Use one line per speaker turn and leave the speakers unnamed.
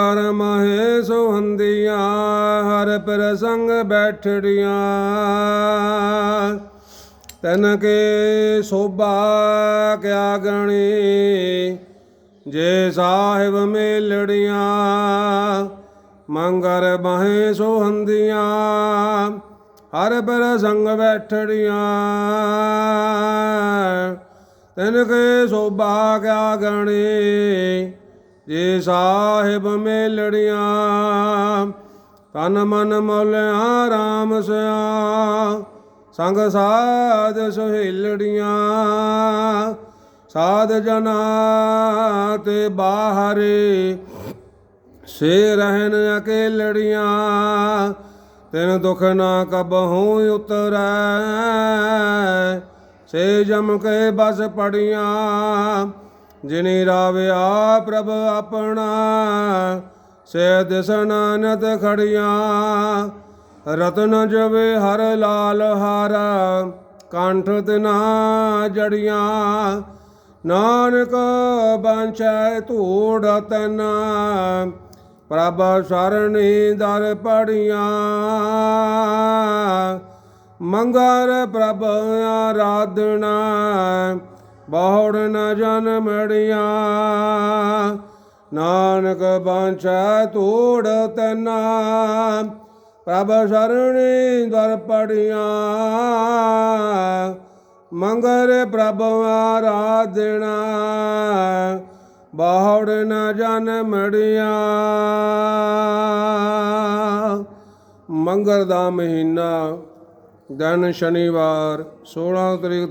ਹਰ ਮਹੇ ਸੁਹੰਦੀਆਂ ਹਰ ਪ੍ਰਸੰਗ ਬੈਠੜੀਆਂ। ਤਨ ਕੇ ਸੋਭਾ ਕਿਆ ਗਣੀ, ਜੇ ਸਾਹਿਬ ਮੇਲੜੀਆਂ, ਮੰਗਰ ਮਹੇ ਸੁਹੰਦੀਆਂ ਹਰ ਪ੍ਰਸੰਗ ਬੈਠੜੀਆਂ। ਤਨ ਕੇ ਸੋਭਾ ਕਿਆ ਗਣੀ ਜੇ ਸਾਹਿਬ ਮੇਲੜੀਆਂ, ਤਨ ਮਨ ਮੌਲਿਆ, ਰਾਮ ਸਿਆ, ਸੰਗ ਸਾਧ ਸੁਹੇਲੜੀਆਂ, ਸਾਧ ਜਨਾ ਤੇ ਬਾਹਰੇ ਸੇ ਰਹਿਣ ਅਕੇਲੜੀਆਂ, ਤਿਨ ਦੁਖ ਨਾ ਕਬਹੂ ਉਤਰੈ, ਸੇ ਜਮ ਕੇ ਬਸ ਪੜੀਆਂ ਜਿਨੀ ਰਾਵਿਆ ਪ੍ਰਭ ਆਪਣਾ ਸੇ ਦਿਸਨਾਨਤ ਖੜੀਆਂ। ਰਤਨ ਜਵੇ ਹਰ ਲਾਲ ਹਾਰਾ, ਕੰਠ ਤਿਨਾ ਜੜੀਆਂ। ਨਾਨਕ ਬਾਂਚੈ ਧੂੜ ਤਨ, ਪ੍ਰਭ ਸਰਣੀ ਦਰ ਪੜੀਆਂ। ਮੰਗਰ ਪ੍ਰਭ ਆਰਾਧਨਾ ਬਹੁੜ ਨ ਜਨਮੜੀਆਂ ਨਾਨਕ ਬਾਂਚੈ ਧੂੜ ਤਨਾ। ਪ੍ਰਭ ਸਰਣੀ ਦਰ ਪੜੀਆਂ। ਮੰਗਰ ਪ੍ਰਭ ਆਰਾਧਨਾ। ਬਹੁੜ ਨ ਜਨਮੜੀਆਂ ਮੰਗਰ ਦਾ ਮਹੀਨਾ, ਦਿਨ ਸ਼ਨੀਵਾਰ 16 ਤਰੀਕ